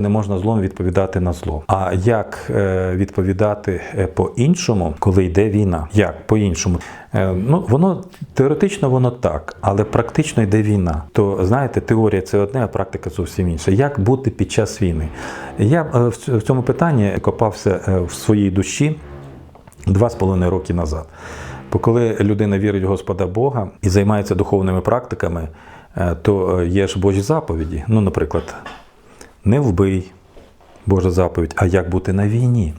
Не можна злом відповідати на зло. А як е, відповідати е, по-іншому, коли йде війна? Як по-іншому? Е, ну воно теоретично воно так, але практично йде війна. То знаєте, теорія це одне, а практика зовсім інша. Як бути під час війни? Я в цьому питанні копався в своїй душі два з половиною роки назад. Бо коли людина вірить в Господа Бога і займається духовними практиками, то є ж Божі заповіді. Ну, наприклад, не вбий Божа заповідь, а як бути на війні.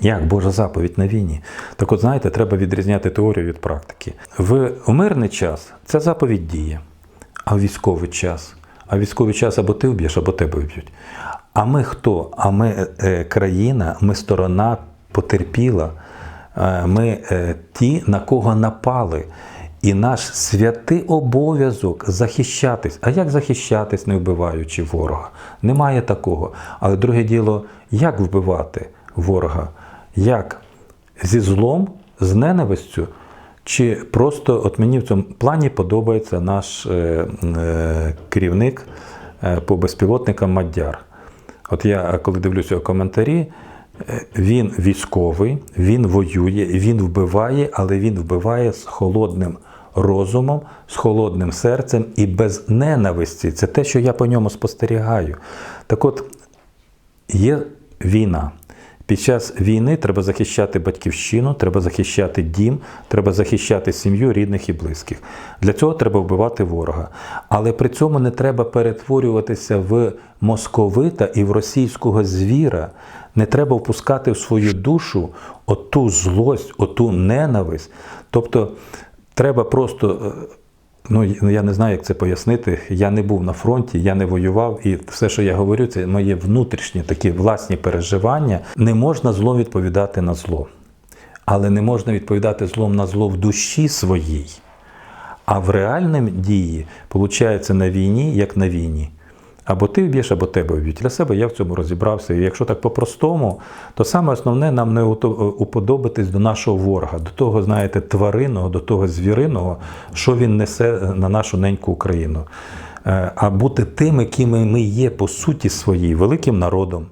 Як Божа заповідь на війні? Так от знаєте, треба відрізняти теорію від практики. В мирний час ця заповідь діє, а в військовий час. А в військовий час або ти вб'єш, або тебе вб'ють. А ми хто? А ми е, країна, ми сторона потерпіла, е, ми е, ті, на кого напали. І наш святий обов'язок захищатись. А як захищатись, не вбиваючи ворога? Немає такого. Але друге діло, як вбивати ворога? Як? Зі злом, з ненавистю? Чи просто от мені в цьому плані подобається наш е, е, керівник е, по безпілотникам Мадяр. От я е, коли дивлюся коментарі, е, він військовий, він воює, він вбиває, але він вбиває з холодним розумом, з холодним серцем і без ненависті. Це те, що я по ньому спостерігаю. Так от, є війна. Під час війни треба захищати батьківщину, треба захищати дім, треба захищати сім'ю, рідних і близьких. Для цього треба вбивати ворога. Але при цьому не треба перетворюватися в московита і в російського звіра. Не треба впускати в свою душу оту злость, оту ненависть. Тобто треба просто. е, Ну, я не знаю, як це пояснити. Я не був на фронті, я не воював, і все, що я говорю, це мої внутрішні такі власні переживання. Не можна злом відповідати на зло, але не можна відповідати злом на зло в душі своїй. А в реальному дії, виходить, на війні, як на війні. Або ти вб'єш, або тебе вб'ють. Для себе я в цьому розібрався. І якщо так по-простому, то саме основне нам не уподобатись до нашого ворога, до того, знаєте, тваринного, до того звіриного, що він несе на нашу неньку Україну. Е, А бути тими, якими ми є по суті своїй, великим народом,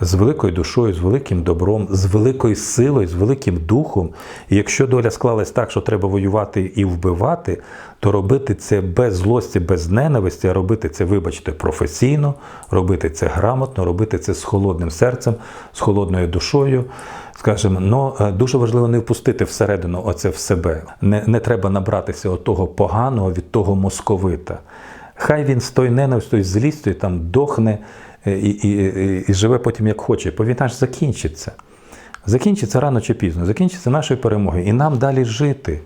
з великою душою, з великим добром, з великою силою, з великим духом. І якщо доля склалась так, що треба воювати і вбивати, то робити це без злості, без ненависті, а робити це, вибачте, професійно, робити це грамотно, робити це з холодним серцем, з холодною душою. Скажімо, ну е, дуже важливо не впустити всередину оце в себе. Не, не треба набратися от того поганого від того московита. Хай він з тою ненавистю, злістю там дохне і, і, і, і живе потім як хоче, бо війна ж закінчиться. Закінчиться рано чи пізно, закінчиться нашою перемогою. І нам далі жити.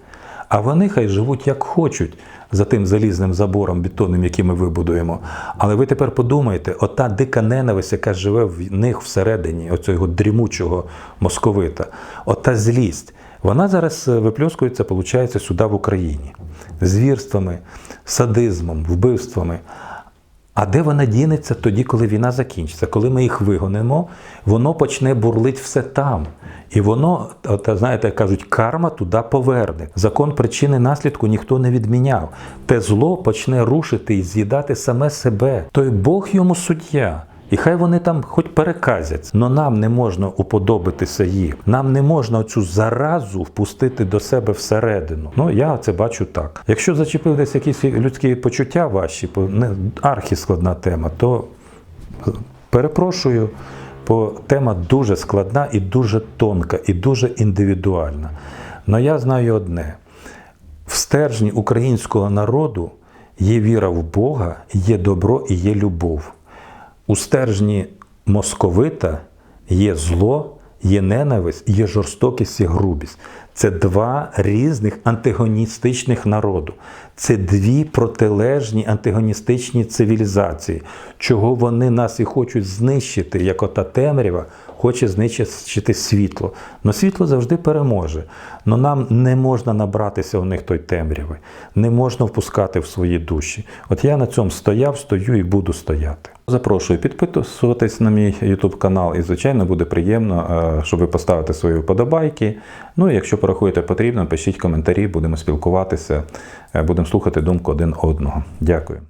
А вони хай живуть як хочуть за тим залізним забором бетонним, який ми вибудуємо. Але ви тепер подумайте, ота дика ненависть, яка живе в них всередині, оцього дрімучого московита, ота злість, вона зараз е, випльоскується, виходить, сюди в Україні. Звірствами, садизмом, вбивствами. А де вона дінеться тоді, коли війна закінчиться? Коли ми їх вигонимо, воно почне бурлить все там. І воно, от, знаєте, кажуть, карма туди поверне. Закон причини наслідку ніхто не відміняв. Те зло почне рушити і з'їдати саме себе. Той Бог йому суддя. І хай вони там хоч переказять, але нам не можна уподобитися їх. Нам не можна цю заразу впустити до себе всередину. Ну я це бачу так. Якщо зачепив десь якісь людські почуття ваші, не архіскладна тема, то перепрошую, бо тема дуже складна і дуже тонка, і дуже індивідуальна. Але я знаю одне: в стержні українського народу є віра в Бога, є добро і є любов. У стержні московита є зло, є ненависть, є жорстокість і грубість. Це два різних антагоністичних народу. Це дві протилежні антагоністичні цивілізації, чого вони нас і хочуть знищити, як ота темрява хоче знищити світло. Но світло завжди переможе. Но нам не можна набратися у них той темряви, не можна впускати в свої душі. От я на цьому стояв, стою і буду стояти. Запрошую підписуватись на мій YouTube канал, і звичайно буде приємно, е, щоб ви поставите свої вподобайки. Ну якщо порахуєте потрібно, пишіть коментарі, будемо спілкуватися, е, будемо слухати думку один одного. Дякую.